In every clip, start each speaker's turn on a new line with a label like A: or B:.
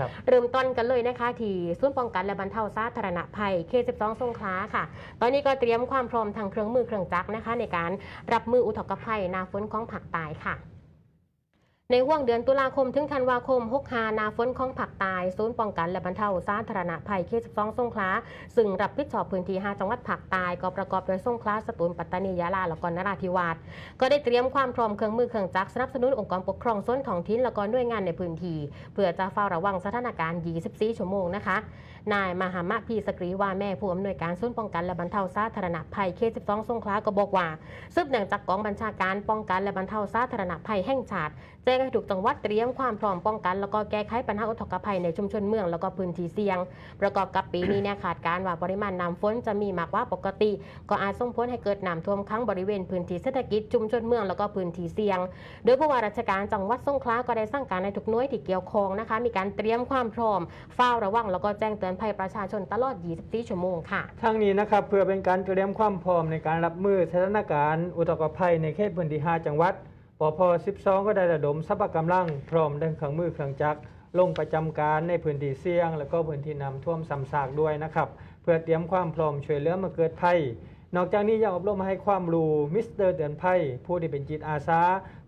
A: ร
B: เริ่มต้นกันเลยนะคะ ที่ศูนย์ป้องกันและบรรเทาสาธารณภัยเขต12 สงขลาค่ะ ตอนนี้ก็เตรียมความพร้อมทางเครื่องมือเครื่องจักรนะคะ ในการรับมืออุทกภัยนาฝนของผักตายค่ะ ในห่วงเดือนตุลาคมถึงธันวาคม 6 หานาฝนของผักตาย ศูนย์ป้องกันและบรรเทาสาธารณภัยเขต12สงขลาซึ่งรับผิดชอบพื้นที่ 5 จังหวัดภาคใต้ก็ประกอบด้วยสงขลาสตูลปัตตานียะลาและก็นราธิวาสก็ได้เตรียมความพร้อมเครื่องมือเครื่องจักรสนับสนุนองค์กรปกครองส่วนท้องถิ่นและก็หน่วยงานในพื้นที่เพื่อจะเฝ้าระวังสถานการณ์ 24 ชั่วโมงนะคะนายมหามะพีสกรีวาแม่ผู้อำนวยการศูนย์ป้องกันและบรรเทาสาธารณภัยเขต12สงขลาก็บอกว่าสืบเนื่องจากกองบัญชาการป้องกันและบรรเทาสาธารณภัยแห่งชาติแจ้งให้ทุกจังหวัดเตรียมความพร้อมป้องกัน แล้วก็แก้ไขปัญหาอุทกภัยในชุมชนเมืองแล้วก็พื้นที่เสี่ยง ประกอบกับปีนี้เนี่ยขาดการณ์ว่าปริมาณน้ำฝนจะมีมากกว่าปกติ ก็อาจส่งผลให้เกิดน้ำท่วมขังบริเวณพื้นที่เศรษฐกิจชุมชนเมืองแล้วก็พื้นที่เสี่ยง โดยผู้ว่าราชการจังหวัดสงขลาก็ได้สั่งการในทุกหน่วยที่เกี่ยวข้องนะคะ มีการเตรียมความพร้อมเฝ้าระวังแล้วก็แจ้งเตือนภัยประชาชนตลอด 24 ชั่วโมงค่ะ
A: ทั้งนี้นะครับเพื่อเป็นการเตรียมความพร้อมในการรับมือสถานการณ์อุทกภัยในเขตพื้นที่ 5 จังหวัด ปพ12 ก็ได้ระดมทรัพย์กำลังพร้อมดังเครื่องมือเครื่องจักรลงประจำการในพื้นที่เสี่ยง และก็พื้นที่น้ำท่วมซ้ำซากด้วยนะครับ เพื่อเตรียมความพร้อมช่วยเหลือเมื่อเกิดภัย นอกจากนี้ยังอบรมให้ความรู้มิสเตอร์เตือนภัย ผู้ที่เป็นจิตอาสา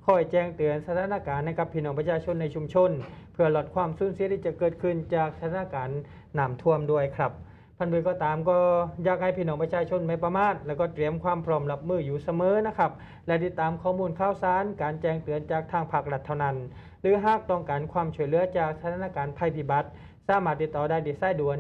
A: คอยแจ้งเตือนสถานการณ์ให้กับพี่น้องประชาชนในชุมชน เพื่อลดความสูญเสียที่จะเกิดขึ้นจากสถานการณ์น้ำท่วมด้วยครับ พันเบือก็ตามก็อยากให้พี่น้องประชาชนไม่ประมาทแล้วก็เตรียมความพร้อมรับมืออยู่เสมอนะครับ และติดตามข้อมูลข่าวสาร การแจ้งเตือนจากทางภาครัฐเท่านั้น หรือหากต้องการความช่วยเหลือจากสถานการณ์ภัยพิบัติ สามารถติดต่อได้ที่สายด่วน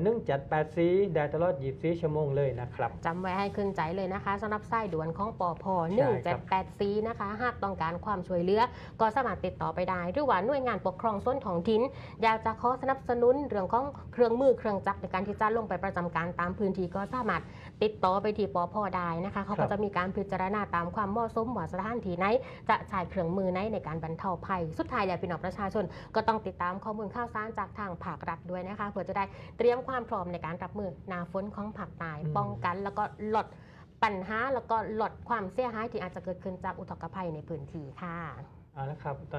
A: 1784ได้ตลอด 24 ชั่วโมงเลยนะครับ
B: จำไว้ให้ขึ้นใจเลยนะคะสำหรับไส้ด่วนของปอพ
A: ใช่ครับ
B: 178 4นะคะ หากต้องการความช่วยเหลือ ก็สามารถติดต่อไปได้ หรือว่าหน่วยงานปกครองส่วนท้องถิ่นอยากจะขอสนับสนุนเรื่องของเครื่องมือเครื่องจักรในการที่จะลงไปประจำการตามพื้นที่ก็สามารถติดต่อไปที่ปอพได้นะคะเขา
A: ครั
B: ก็
A: บ
B: จะมีการพิจารณาตามความเหมาะสมว่าสถานที่ไหนจะใช้เครื่องมือไหนในการบรรเทาภัย สุดท้ายแล้วพี่น้องประชาชน ก็ต้องติดตามข้อมูลข่าวสารจากทางภาครัฐด้วยนะคะเพื่อจะได้เตรียมความพร้อมในการรับมือหนาฝนของภาคใต้
A: อืม
B: ป้องกันแล้วก็ลดปัญหาแล้วก็ลดความเสียหายที่อาจจะเกิดขึ้นจากอุทกภัยในพื้นที่ค่ะ
A: เอาละครับตอนนี้